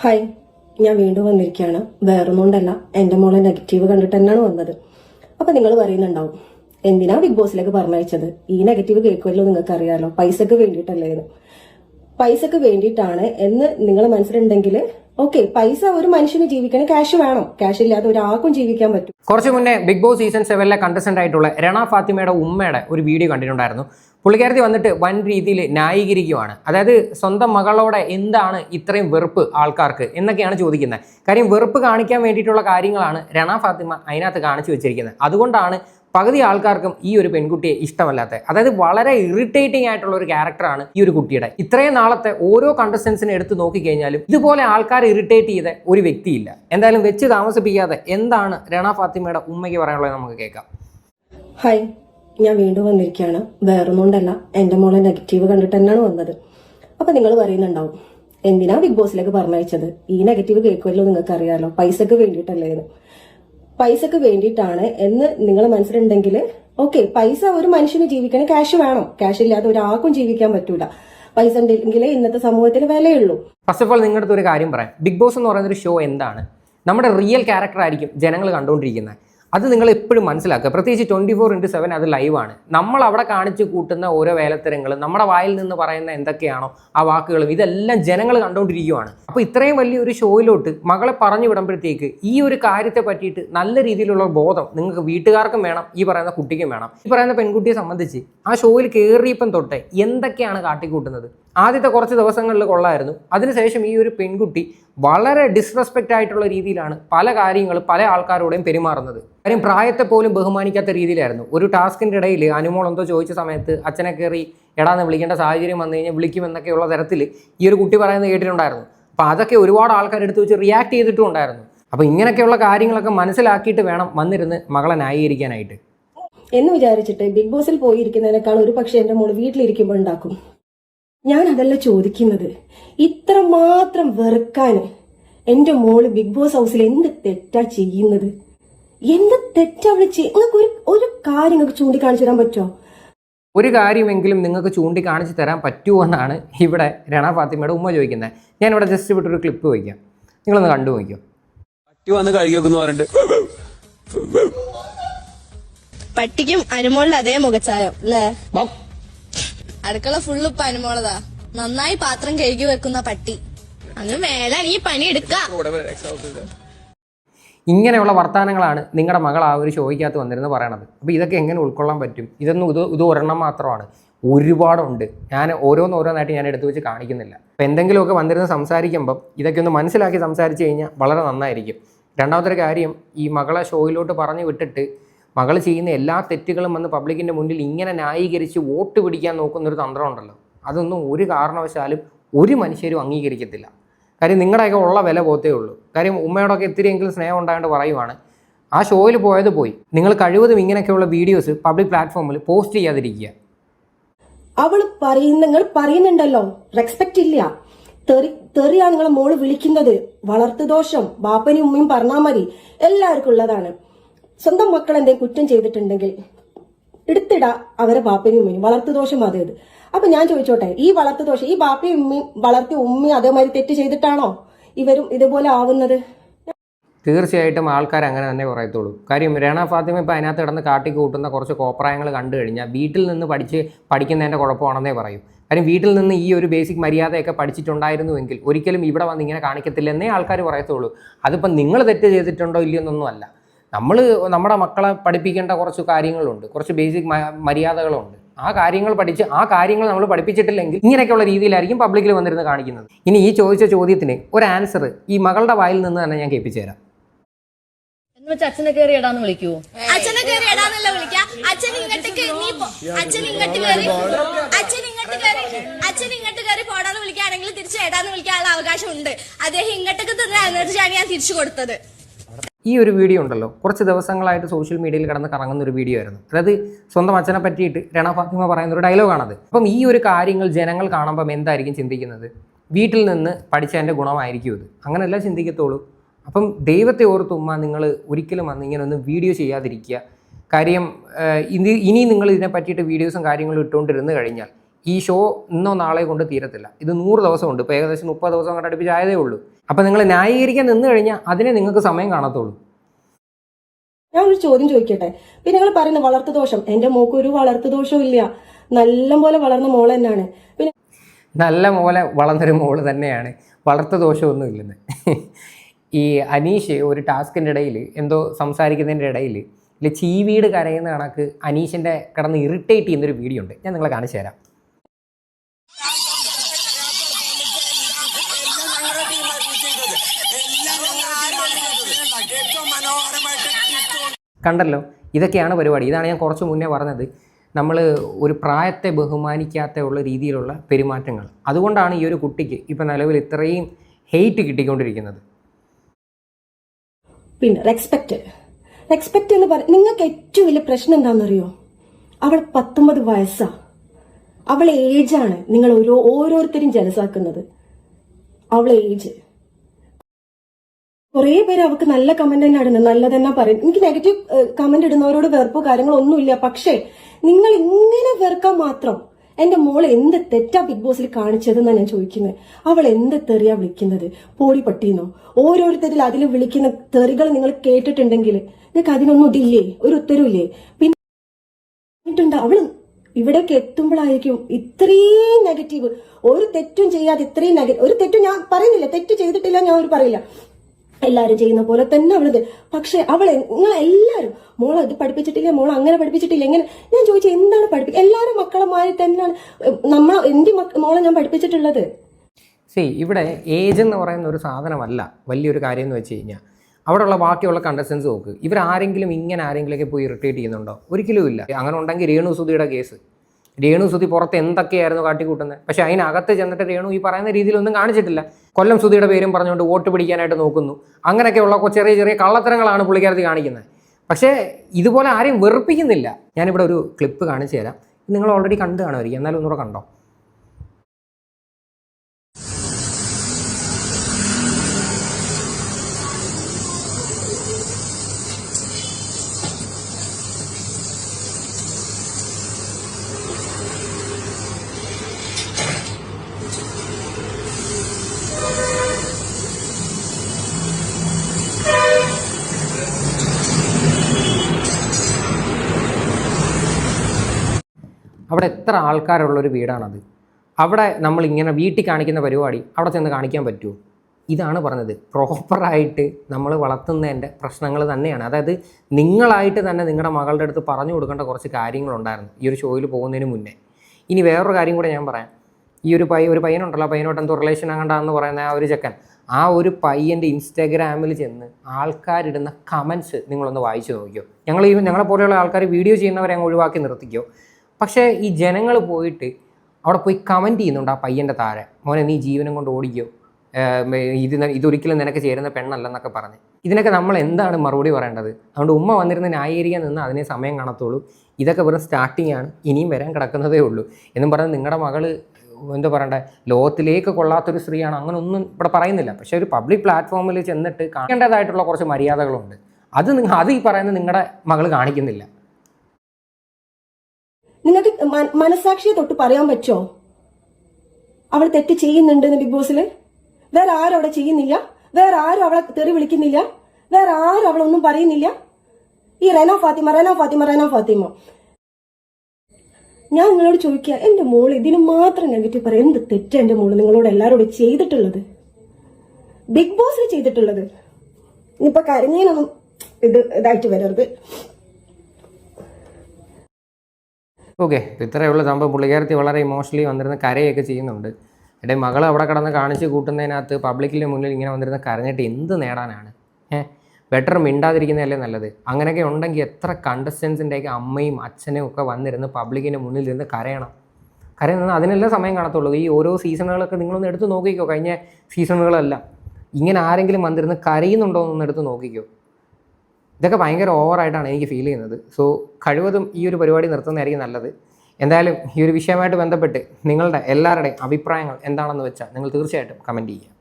Hi ഞാൻ വീണ്ടും വന്നിരിക്കുകയാണ്. വേറൊന്നുകൊണ്ടല്ല എന്റെ മോളെ നെഗറ്റീവ് കണ്ടിട്ട് തന്നെയാണ് വന്നത്. അപ്പൊ നിങ്ങൾ പറയുന്നുണ്ടാവും എന്തിനാ ബിഗ് ബോസിലേക്ക് പറഞ്ഞയച്ചത്? ഈ നെഗറ്റീവ് കേൾക്കുമല്ലോ നിങ്ങൾക്ക് അറിയാലോ പൈസക്ക് വേണ്ടിയിട്ടല്ലേ പൈസക്ക് വേണ്ടിയിട്ടാണ് എന്ന് നിങ്ങൾ മനസ്സിലുണ്ടെങ്കിൽ ഓക്കെ പൈസ ഒരു മനുഷ്യന് ജീവിക്കണം ക്യാഷ് വേണം. ക്യാഷ് ഇല്ലാതെ ഒരാൾക്കും ജീവിക്കാൻ പറ്റും. കുറച്ച് മുന്നേ ബിഗ് ബോസ് സീസൺ സെവനിലെ കണ്ടസ്റ്റന്റ് ആയിട്ടുള്ള രണ ഫാത്തിമയുടെ ഉമ്മയുടെ ഒരു വീഡിയോ കണ്ടിട്ടുണ്ടായിരുന്നു. പുള്ളിക്കാരത്തി വന്നിട്ട് വൻ രീതിയിൽ ന്യായീകരിക്കുവാണ് അതായത് സ്വന്തം മകളോടെ എന്താണ് ഇത്രയും വെറുപ്പ് ആൾക്കാർക്ക് എന്നൊക്കെയാണ് ചോദിക്കുന്നത്. കാര്യം വെറുപ്പ് കാണിക്കാൻ വേണ്ടിയിട്ടുള്ള കാര്യങ്ങളാണ് രണ ഫാത്തിമ അതിനകത്ത് കാണിച്ചു വെച്ചിരിക്കുന്നത്. അതുകൊണ്ടാണ് പകുതി ആൾക്കാർക്കും ഈ ഒരു പെൺകുട്ടിയെ ഇഷ്ടമല്ലാത്ത അതായത് വളരെ ഇറിറ്റേറ്റിംഗ് ആയിട്ടുള്ള ഒരു ക്യാരക്ടറാണ് ഈ ഒരു കുട്ടിയുടെ. ഇത്രയും നാളത്തെ ഓരോ കണ്ടസ്റ്റൻസിനെ എടുത്ത് നോക്കിക്കഴിഞ്ഞാലും ഇതുപോലെ ആൾക്കാർ ഇറിറ്റേറ്റ് ചെയ്ത ഒരു വ്യക്തിയില്ല. എന്തായാലും വെച്ച് താമസിപ്പിക്കാതെ എന്താണ് രണ ഫാത്തിമയുടെ ഉമ്മയ്ക്ക് പറയാനുള്ളത് നമുക്ക് കേൾക്കാം. ഹായ് ഞാൻ വീണ്ടും വന്നിരിക്കുകയാണ്. വേറൊന്നുകൊണ്ടല്ല എന്റെ മോളെ നെഗറ്റീവ് കണ്ടിട്ട് തന്നെയാണ് വന്നത്. അപ്പൊ നിങ്ങൾ പറയുന്നുണ്ടാവും എന്തിനാ ബിഗ് ബോസിലേക്ക് പറഞ്ഞയച്ചത്? ഈ നെഗറ്റീവ് കേൾക്കുമല്ലോ നിങ്ങൾക്ക് അറിയാമല്ലോ പൈസക്ക് വേണ്ടിയിട്ടല്ലേ പൈസക്ക് വേണ്ടിയിട്ടാണ് എന്ന് നിങ്ങൾ മനസ്സിലുണ്ടെങ്കിൽ ഓക്കെ പൈസ ഒരു മനുഷ്യന് ജീവിക്കണേ ക്യാഷ് വേണം. ക്യാഷ് ഇല്ലാതെ ഒരാൾക്കും ജീവിക്കാൻ പറ്റൂല. പൈസ ഉണ്ടെങ്കിലേ ഇന്നത്തെ സമൂഹത്തിൽ വിലയുള്ളൂ. ഫസ്റ്റ് ഓഫ് ഓൾ നിങ്ങളുടെ ഒരു കാര്യം പറയാം. ബിഗ് ബോസ് എന്ന് പറയുന്ന ഒരു ഷോ എന്താണ്? നമ്മുടെ റിയൽ ക്യാരക്ടർ ആയിരിക്കും ജനങ്ങൾ കണ്ടുകൊണ്ടിരിക്കുന്നത്. അത് നിങ്ങൾ എപ്പോഴും മനസ്സിലാക്കുക. പ്രത്യേകിച്ച് ട്വന്റി ഫോർ ഇന്റു സെവൻ അത് ലൈവാണ് നമ്മൾ അവിടെ കാണിച്ചു കൂട്ടുന്ന ഓരോ വേലത്തരങ്ങളും നമ്മുടെ വായിൽ നിന്ന് പറയുന്ന എന്തൊക്കെയാണോ ആ വാക്കുകളും ഇതെല്ലാം ജനങ്ങൾ കണ്ടുകൊണ്ടിരിക്കുകയാണ് അപ്പോൾ ഇത്രയും വലിയൊരു ഷോയിലോട്ട് മകളെ പറഞ്ഞു വിടുമ്പോഴത്തേക്ക് ഈ ഒരു കാര്യത്തെ പറ്റിയിട്ട് നല്ല രീതിയിലുള്ള ബോധം നിങ്ങൾക്ക് വീട്ടുകാർക്കും വേണം ഈ പറയുന്ന കുട്ടിക്കും വേണം. ഈ പറയുന്ന പെൺകുട്ടിയെ സംബന്ധിച്ച് ആ ഷോയിൽ കയറിയപ്പം തൊട്ടേ എന്തൊക്കെയാണ് കാട്ടിക്കൂട്ടുന്നത്? ആദ്യത്തെ കുറച്ച് ദിവസങ്ങളിൽ കൊള്ളായിരുന്നു. അതിനുശേഷം ഈ ഒരു പെൺകുട്ടി വളരെ ഡിസ്റെസ്പെക്റ്റ് ആയിട്ടുള്ള രീതിയിലാണ് പല കാര്യങ്ങളും പല ആൾക്കാരോടെയും പെരുമാറുന്നത്. കാര്യം പ്രായത്തെ പോലും ബഹുമാനിക്കാത്ത രീതിയിലായിരുന്നു. ഒരു ടാസ്കിന്റെ ഇടയിൽ അനുമോൾ എന്തോ ചോദിച്ച സമയത്ത് അച്ഛനെ കയറി എടാന്ന് വിളിക്കേണ്ട സാഹചര്യം വന്നു കഴിഞ്ഞാൽ വിളിക്കുമെന്നൊക്കെയുള്ള തരത്തിൽ ഈ ഒരു കുട്ടി പറയുന്നത് കേട്ടിട്ടുണ്ടായിരുന്നു. അപ്പോൾ അതൊക്കെ ഒരുപാട് ആൾക്കാർ എടുത്ത് വെച്ച് റിയാക്ട് ചെയ്തിട്ടുണ്ടായിരുന്നു അപ്പോൾ ഇങ്ങനെയൊക്കെയുള്ള കാര്യങ്ങളൊക്കെ മനസ്സിലാക്കിയിട്ട് വേണം വന്നിരുന്ന് മകളെ ന്യായീകരിക്കാനായിട്ട്. എന്ന് വിചാരിച്ചിട്ട് ബിഗ് ബോസിൽ പോയിരിക്കുന്നതിനേക്കാൾ ഒരു പക്ഷേ എന്റെ മോൾ വീട്ടിലിരിക്കുമ്പോൾ ഉണ്ടാക്കും. ഞാൻ അതല്ല ചോദിക്കുന്നത് ഇത്രമാത്രം വെറുക്കാൻ എന്റെ മോൾ ബിഗ് ബോസ് ഹൗസിൽ എന്ത് തെറ്റാ ചെയ്യുന്നത്? എന്ത് തെറ്റാ അവൾ നിങ്ങൾക്ക് ഒരു ഒരു കാര്യം നിങ്ങൾക്ക് ചൂണ്ടിക്കാണിച്ചു തരാൻ പറ്റുമോ ഒരു കാര്യമെങ്കിലും നിങ്ങൾക്ക് ചൂണ്ടിക്കാണിച്ച് തരാൻ പറ്റുമോ എന്നാണ് ഇവിടെ രണ ഫാത്തിമയുടെ ഉമ്മ ചോദിക്കുന്നത്. ഞാൻ ഇവിടെ ജസ്റ്റ് വിട്ടൊരു ക്ലിപ്പ് വയ്ക്കാം. നിങ്ങളൊന്ന് കണ്ടു നോക്കിയോ? പട്ടി വന്ന് പറഞ്ഞിട്ട്. പട്ടിക്കും അനുമോളിന്റെ അതേ മുഖച്ചായം? അല്ലേ അടുക്കള ഫുള്ള് ഇപ്പൊ അനുമോളതാ നന്നായി പാത്രം കഴുകി വെക്കുന്ന പട്ടി. അങ്ങ് മേലെ ഈ പണി എടുക്ക. ഇങ്ങനെയുള്ള വർത്തമാനങ്ങളാണ് നിങ്ങളുടെ മകൾ ആ ഒരു ഷോയ്ക്കകത്ത് വന്നിരുന്ന് പറയണത്. അപ്പോൾ ഇതൊക്കെ എങ്ങനെ ഉൾക്കൊള്ളാൻ പറ്റും? ഇതൊന്നും ഇത് ഇത് ഒരെണ്ണം മാത്രമാണ്. ഒരുപാടുണ്ട്. ഞാൻ ഓരോന്നോരോന്നായിട്ട് ഞാൻ എടുത്തു വെച്ച് കാണിക്കുന്നില്ല. അപ്പോൾ എന്തെങ്കിലുമൊക്കെ വന്നിരുന്ന് സംസാരിക്കുമ്പം ഇതൊക്കെ ഒന്ന് മനസ്സിലാക്കി സംസാരിച്ച് കഴിഞ്ഞാൽ വളരെ നന്നായിരിക്കും. രണ്ടാമത്തെ കാര്യം ഈ മകളെ ഷോയിലോട്ട് പറഞ്ഞു വിട്ടിട്ട് മകൾ ചെയ്യുന്ന എല്ലാ തെറ്റുകളും വന്ന് പബ്ലിക്കിന്റെ മുന്നിൽ ഇങ്ങനെ ന്യായീകരിച്ച് വോട്ട് പിടിക്കാൻ നോക്കുന്ന നോക്കുന്നൊരു തന്ത്രമുണ്ടല്ലോ അതൊന്നും ഒരു കാരണവശാലും ഒരു മനുഷ്യരും അംഗീകരിക്കത്തില്ല. കാര്യം നിങ്ങളുടെയൊക്കെ ഉള്ള വില പോത്തേ ഉള്ളൂ. കാര്യം ഉമ്മയോടൊക്കെ ഇത്തിരിയെങ്കിലും സ്നേഹം ഉണ്ടായതുകൊണ്ട് പറയുവാണ് ആ ഷോയിൽ പോയത് പോയി. നിങ്ങൾ കഴിവതും ഇങ്ങനെയൊക്കെയുള്ള വീഡിയോസ് പബ്ലിക് പ്ലാറ്റ്ഫോമിൽ പോസ്റ്റ് ചെയ്യാതിരിക്കുക. അവൾ പറയുന്ന പറയുന്നുണ്ടല്ലോ. റെസ്പെക്ട് ഇല്ല. തെറി തെറിയാണ് നിങ്ങളെ മോൾ വിളിക്കുന്നത്. വളർത്തു ദോഷം ബാപ്പനും ഉമ്മയും പറഞ്ഞാൽ മതി. എല്ലാവർക്കും ഉള്ളതാണ്. സ്വന്തം മക്കൾ എന്തെങ്കിലും കുറ്റം ചെയ്തിട്ടുണ്ടെങ്കിൽ എടുത്തിടാ അവരെ ബാപ്പയും ഉമ്മയും. വളർത്തുദോഷം അതേ ഇത്. അപ്പൊ ഞാൻ ചോദിച്ചോട്ടെ ഈ വളർത്തു ദോഷം ഈ ബാപ്പയും ഉമ്മയും വളർത്തിയ ഉമ്മയും അതേമാതിരി തെറ്റ് ചെയ്തിട്ടാണോ ഇവരും ഇതുപോലെ ആവുന്നത്? തീർച്ചയായിട്ടും ആൾക്കാർ അങ്ങനെ തന്നെ പറയത്തുള്ളൂ. കാര്യം രണ ഫാത്തിമ ഇപ്പോൾ അതിനകത്ത് കിടന്ന് കാട്ടിക്കൂട്ടുന്ന കുറച്ച് കോപ്രായങ്ങൾ കണ്ടു കഴിഞ്ഞാൽ വീട്ടിൽ നിന്ന് പഠിച്ച് പഠിക്കുന്നതിന്റെ കുഴപ്പമാണെന്നേ പറയൂ. കാര്യം വീട്ടിൽ നിന്ന് ഈ ഒരു ബേസിക് മര്യാദയൊക്കെ പഠിച്ചിട്ടുണ്ടായിരുന്നുവെങ്കിൽ ഒരിക്കലും ഇവിടെ വന്ന് ഇങ്ങനെ കാണിക്കത്തില്ലെന്നേ ആൾക്കാർ പറയത്തുള്ളൂ. അതിപ്പം നിങ്ങൾ തെറ്റ് ചെയ്തിട്ടുണ്ടോ ഇല്ലയോ എന്നൊന്നും അല്ല. നമ്മൾ നമ്മുടെ മക്കളെ പഠിപ്പിക്കേണ്ട കുറച്ച് കാര്യങ്ങളുണ്ട്. കുറച്ച് ബേസിക് മര്യാദകളുണ്ട്. ആ കാര്യങ്ങൾ പഠിച്ച് ആ കാര്യങ്ങൾ നമ്മൾ പഠിപ്പിച്ചിട്ടില്ലെങ്കിൽ ഇങ്ങനെയൊക്കെയുള്ള രീതിയിലായിരിക്കും പബ്ലിക്കിൽ വന്നിരുന്ന് കാണിക്കുന്നത്. ഇനി ഈ ചോദിച്ച ചോദ്യത്തിന് ഒരു ആൻസർ ഈ മകളുടെ വായിൽ നിന്ന് തന്നെ ഞാൻ കേൾപ്പിച്ചു തരാം എന്ന് വെച്ച് അച്ഛനെ കയറി ഇടാന്ന് വിളിക്കൂ. അച്ഛനെ കയറി ഇടാന്നല്ല വിളിക്ക. അച്ഛൻ ഇങ്ങോട്ടേക്ക് നീ പോ- അച്ഛൻ ഇങ്ങോട്ട് കയറി അച്ഛൻ ഇങ്ങോട്ട് കയറി അച്ഛൻ ഇങ്ങോട്ട് കയറി പോടാന്ന് വിളിക്കുകയാണെങ്കിൽ തിരിച്ച് ഇടാന്ന് വിളിക്കാനുള്ള അവകാശം ഉണ്ട് അദ്ദേഹം ഇങ്ങോട്ടേക്ക് തന്ന എനർജിയാണ് ഞാൻ തിരിച്ചു കൊടുത്തത്. ഈ ഒരു വീഡിയോ ഉണ്ടല്ലോ. കുറച്ച് ദിവസങ്ങളായിട്ട് സോഷ്യൽ മീഡിയയിൽ കിടന്ന് കറങ്ങുന്ന ഒരു വീഡിയോ ആയിരുന്നു. അതായത് സ്വന്തം അച്ഛനെ പറ്റിയിട്ട് രണ ഫാത്തിമ പറയുന്ന ഒരു ഡയലോഗാണത് അപ്പം ഈ ഒരു കാര്യങ്ങൾ ജനങ്ങൾ കാണുമ്പം എന്തായിരിക്കും ചിന്തിക്കുന്നത്? വീട്ടിൽ നിന്ന് പഠിച്ചതിന്റെ ഗുണമായിരിക്കും ഇത്. അങ്ങനെയല്ല ചിന്തിക്കത്തുള്ളൂ? അപ്പം ദൈവത്തെ ഓർത്ത് ഉമ്മ നിങ്ങൾ ഒരിക്കലും വന്ന് ഇങ്ങനെ ഒന്ന് വീഡിയോ ചെയ്യാതിരിക്കുക. കാര്യം ഇനി നിങ്ങൾ ഇതിനെ പറ്റിയിട്ട് വീഡിയോസും കാര്യങ്ങളും ഇട്ടുകൊണ്ടിരുന്ന് കഴിഞ്ഞാൽ ഈ ഷോ ഇന്നോ നാളെ കൊണ്ട് തീരത്തില്ല. ഇത് നൂറ് ദിവസമുണ്ട്. ഇപ്പോൾ ഏകദേശം മുപ്പത് ദിവസം കൊണ്ട് അടുപ്പിച്ച് ആയതേ ഉള്ളൂ. അപ്പം നിങ്ങൾ ന്യായീകരിക്കാൻ നിന്ന് കഴിഞ്ഞാൽ അതിനെ നിങ്ങൾക്ക് സമയം കാണത്തുള്ളൂ. ഞാൻ ഒരു ചോദ്യം ചോദിക്കട്ടെ? പിന്നെ നിങ്ങൾ പറയുന്ന വളർത്തു ദോഷം എന്റെ മോക്ക് ഒരു വളർത്തു ദോഷവും ഇല്ല. നല്ല പോലെ വളർന്ന മോൾ തന്നെയാണ്. പിന്നെ നല്ല മോലെ വളർന്നൊരു മോൾ തന്നെയാണ്. വളർത്തു ദോഷമൊന്നും ഇല്ലെന്ന്. ഈ അനീഷ് ഒരു ടാസ്കിന്റെ ഇടയിൽ എന്തോ സംസാരിക്കുന്നതിന്റെ ഇടയിൽ ഇല്ല ചീവീട് കരയുന്ന കണക്ക് അനീഷിന്റെ കിടന്ന് ഇറിറ്റേറ്റ് ചെയ്യുന്നൊരു വീഡിയോ ഉണ്ട്. ഞാൻ നിങ്ങളെ കാണിച്ചു തരാം. കണ്ടല്ലോ ഇതൊക്കെയാണ് പരിപാടി. ഇതാണ് ഞാൻ കുറച്ച് മുന്നേ പറഞ്ഞത്. നമ്മൾ ഒരു പ്രായത്തെ ബഹുമാനിക്കാത്ത ഉള്ള രീതിയിലുള്ള പെരുമാറ്റങ്ങൾ. അതുകൊണ്ടാണ് ഈ ഒരു കുട്ടിക്ക് ഇപ്പം നിലവിൽ ഇത്രയും ഹെയ്റ്റ് കിട്ടിക്കൊണ്ടിരിക്കുന്നത്. പിന്നെ റെസ്പെക്റ്റ് റെസ്പെക്റ്റ് എന്ന് പറ നിങ്ങൾക്ക് ഏറ്റവും വലിയ പ്രശ്നം എന്താണെന്നറിയോ? അവൾ പത്തൊമ്പത് വയസ്സാ. അവളെ ഏജാണ് നിങ്ങൾ ഓരോ ഓരോരുത്തരും ജലസാക്കുന്നത് അവളെ ഏജ് കുറേ പേര് അവൾക്ക് നല്ല കമന്റ് തന്നെ ഇടുന്നത് നല്ല തന്നെ പറയും. എനിക്ക് നെഗറ്റീവ് കമന്റ് ഇടുന്നവരോട് വെറുപ്പോ കാര്യങ്ങളോ ഒന്നുമില്ല. പക്ഷേ നിങ്ങൾ ഇങ്ങനെ വെറുക്കാൻ മാത്രം എന്റെ മോൾ എന്ത് തെറ്റാ ബിഗ് ബോസിൽ കാണിച്ചതെന്നാ ഞാൻ ചോദിക്കുന്നത് അവൾ എന്ത് തെറിയാ വിളിക്കുന്നത്? പോടി പട്ടീന്നോ ഓരോരുത്തരിൽ അതിൽ വിളിക്കുന്ന തെറികൾ നിങ്ങൾ കേട്ടിട്ടുണ്ടെങ്കിൽ നിങ്ങൾക്ക് അതിനൊന്നും ഇതില്ലേ? ഒരു ഉത്തരവില്ലേ പിന്നെ അവൾ ഇവിടേക്ക് എത്തുമ്പോഴായിരിക്കും ഇത്രയും നെഗറ്റീവ് ഒരു തെറ്റും ചെയ്യാതെ ഇത്രയും നെഗറ്റീവ് ഒരു തെറ്റും ഞാൻ പറയുന്നില്ല. തെറ്റ് ചെയ്തിട്ടില്ല ഞാൻ ഒരു പറയില്ല. എല്ലാരും ചെയ്യുന്ന പോലെ തന്നെ അവളത്. പക്ഷെ അവളെ നിങ്ങൾ എല്ലാരും മോളെ ഇത് പഠിപ്പിച്ചിട്ടില്ല? മോളെ അങ്ങനെ പഠിപ്പിച്ചിട്ടില്ല? എങ്ങനെ? ഞാൻ ചോദിച്ചു എന്താണ് പഠിപ്പിക്കുക എല്ലാവരും മക്കളെ മാറി തന്നെയാണ്. നമ്മൾ എന്റെ മോളെ ഞാൻ പഠിപ്പിച്ചിട്ടുള്ളത്. ഇവിടെ ഏജ് എന്ന് പറയുന്ന ഒരു സാധനമല്ല. വലിയൊരു കാര്യം എന്ന് വെച്ച് കഴിഞ്ഞാൽ അവിടെയുള്ള ബാക്കിയുള്ള കണ്ടസ്റ്റൻസ് നോക്ക്. ഇവരാരെങ്കിലും ഇങ്ങനെ ആരെങ്കിലുമൊക്കെ പോയി ഇറിറ്റേറ്റ് ചെയ്യുന്നുണ്ടോ? ഒരിക്കലും ഇല്ല. അങ്ങനെ ഉണ്ടെങ്കിൽ രേണു സുധിയുടെ കേസ് രേണു സുധി പുറത്ത് എന്തൊക്കെയായിരുന്നു കാട്ടിക്കൂട്ടുന്നത്? പക്ഷെ അതിനകത്ത് ചെന്നിട്ട് രേണു ഈ പറയുന്ന രീതിയിലൊന്നും കാണിച്ചിട്ടില്ല. കൊല്ലം സുധിയുടെ പേരും പറഞ്ഞുകൊണ്ട് വോട്ട് പിടിക്കാനായിട്ട് നോക്കുന്നു. അങ്ങനെയൊക്കെയുള്ള ചെറിയ ചെറിയ കള്ളത്തരങ്ങളാണ് പുള്ളിക്കാരത്തി കാണിക്കുന്നത്. പക്ഷേ ഇതുപോലെ ആരെയും വെറുപ്പിക്കുന്നില്ല. ഞാനിവിടെ ഒരു ക്ലിപ്പ് കാണിച്ചു തരാം നിങ്ങൾ ഓൾറെഡി കണ്ടു കാണുമായിരിക്കും. എന്നാലും ഒന്നുകൂടെ കണ്ടോ? അവിടെ എത്ര ആൾക്കാരുള്ളൊരു വീടാണത്? അവിടെ നമ്മൾ ഇങ്ങനെ വീട്ടിൽ കാണിക്കുന്ന പരിപാടി അവിടെ ചെന്ന് കാണിക്കാൻ പറ്റുമോ ഇതാണ് പറഞ്ഞത്. പ്രോപ്പറായിട്ട് നമ്മൾ വളർത്തുന്നതിന്റെ പ്രശ്നങ്ങൾ തന്നെയാണ്. അതായത് നിങ്ങളായിട്ട് തന്നെ നിങ്ങളുടെ മകളുടെ അടുത്ത് പറഞ്ഞു കൊടുക്കേണ്ട കുറച്ച് കാര്യങ്ങളുണ്ടായിരുന്നു ഈ ഒരു ഷോയിൽ പോകുന്നതിന് മുന്നേ. ഇനി വേറൊരു കാര്യം കൂടെ ഞാൻ പറയാം. ഈ ഒരു പയ്യ ഒരു പയ്യനുണ്ടല്ലോ പയ്യനോട്ട് എന്തോ റിലേഷൻ അങ്ങണ്ടാന്ന് പറയുന്ന ആ ഒരു ചെക്കൻ. ആ ഒരു പയ്യന്റെ ഇൻസ്റ്റാഗ്രാമിൽ ചെന്ന് ആൾക്കാരിടുന്ന കമൻസ് നിങ്ങളൊന്ന് വായിച്ചു നോക്കിയോ? ഞങ്ങൾ ഈ ഞങ്ങളെ പോലെയുള്ള ആൾക്കാർ വീഡിയോ ചെയ്യുന്നവരെ അങ്ങ് ഒഴിവാക്കി നിർത്തിക്കോ? പക്ഷേ ഈ ജനങ്ങൾ പോയിട്ട് അവിടെ പോയി കമന്റ് ചെയ്യുന്നുണ്ട് ആ പയ്യന്റെ താഴെ. മോനെ നീ ജീവനം കൊണ്ട് ഓടിക്കോ. ഇത് ഇതൊരിക്കലും നിനക്ക് ചേരുന്ന പെണ്ണല്ലെന്നൊക്കെ പറഞ്ഞ്. ഇതിനൊക്കെ നമ്മൾ എന്താണ് മറുപടി പറയേണ്ടത്? അതുകൊണ്ട് ഉമ്മ വന്നിരുന്ന ന്യായീകരിക്കാൻ നിന്ന് അതിനെ സമയം കാണത്തുള്ളൂ. ഇതൊക്കെ വെറും സ്റ്റാർട്ടിംഗ് ആണ്. ഇനിയും വരാൻ കിടക്കുന്നതേ ഉള്ളൂ. എന്നും പറഞ്ഞ് നിങ്ങളുടെ മകൾ എന്താ പറയണ്ടേ ലോകത്തിലേക്ക് കൊള്ളാത്തൊരു സ്ത്രീയാണ്. അങ്ങനെ ഒന്നും ഇവിടെ പറയുന്നില്ല. പക്ഷേ ഒരു പബ്ലിക് പ്ലാറ്റ്ഫോമിൽ ചെന്നിട്ട് കാണേണ്ടതായിട്ടുള്ള കുറച്ച് മര്യാദകളുണ്ട്. അത് നിങ്ങൾ അത് ഈ പറയുന്നത് നിങ്ങളുടെ മകൾ കാണിക്കുന്നില്ല. നിങ്ങൾക്ക് മനസാക്ഷിയെ തൊട്ട് പറയാൻ പറ്റുമോ അവൾ തെറ്റ് ചെയ്യുന്നുണ്ട് ബിഗ് ബോസിൽ വേറെ ആരും അവിടെ ചെയ്യുന്നില്ല. വേറെ ആരും അവളെ തെറി വിളിക്കുന്നില്ല. വേറെ ആരും അവളൊന്നും പറയുന്നില്ല. ഈ റെന ഫാത്തിമ റെന ഫാത്തിമ റെന ഫാത്തിമ. ഞാൻ നിങ്ങളോട് ചോദിക്കുക എന്റെ മോൾ ഇതിന് മാത്രം നെഗറ്റീവ് പറയാം. എന്ത് തെറ്റാ എന്റെ മോൾ നിങ്ങളോട് എല്ലാവരോടും ചെയ്തിട്ടുള്ളത്? ബിഗ് ബോസിൽ ചെയ്തിട്ടുള്ളത്. ഇനിയിപ്പോ കരഞ്ഞതിനൊന്നും ഇത് ഇതായിട്ട് വരരുത്. ഓക്കെ ഇത്രയേ ഉള്ളൂ സംഭവം. പുള്ളിക്കാരത്തി വളരെ ഇമോഷണലി വന്നിരുന്ന കരയൊക്കെ ചെയ്യുന്നുണ്ട്. എന്റെ മകൾ അവിടെ കിടന്ന് കാണിച്ച് കൂട്ടുന്നതിനകത്ത് പബ്ലിക്കിന്റെ മുന്നിൽ ഇങ്ങനെ വന്നിരുന്ന കരഞ്ഞിട്ട് എന്ത് നേടാനാണ്? ഏഹ് ബെറ്റർ മിണ്ടാതിരിക്കുന്നതല്ലേ നല്ലത്? അങ്ങനെയൊക്കെ ഉണ്ടെങ്കിൽ എത്ര കണ്ടസ്റ്റൻസിന്റെയൊക്കെ അമ്മയും അച്ഛനും ഒക്കെ വന്നിരുന്ന് പബ്ലിക്കിന്റെ മുന്നിൽ ഇരുന്ന് കരയണം. കരയുന്നത് അതിനെല്ലാം സമയം കാണത്തുള്ളൂ. ഈ ഓരോ സീസണുകളൊക്കെ നിങ്ങളൊന്ന് എടുത്ത് നോക്കിക്കോ. കഴിഞ്ഞ സീസണുകളെല്ലാം ഇങ്ങനെ ആരെങ്കിലും വന്നിരുന്ന് കരയുന്നുണ്ടോ എന്നൊന്ന് എടുത്ത് നോക്കിക്കോ. ഇതൊക്കെ ഭയങ്കര ഓവറായിട്ടാണ് എനിക്ക് ഫീൽ ചെയ്യുന്നത്. സോ കഴിവതും ഈ ഒരു പരിപാടി നിർത്തുന്നതായിരിക്കും നല്ലത്. എന്തായാലും ഈ ഒരു വിഷയമായിട്ട് ബന്ധപ്പെട്ട് നിങ്ങളുടെ എല്ലാവരുടെയും അഭിപ്രായങ്ങൾ എന്താണെന്ന് വെച്ചാൽ നിങ്ങൾ തീർച്ചയായിട്ടും കമന്റ് ചെയ്യുക.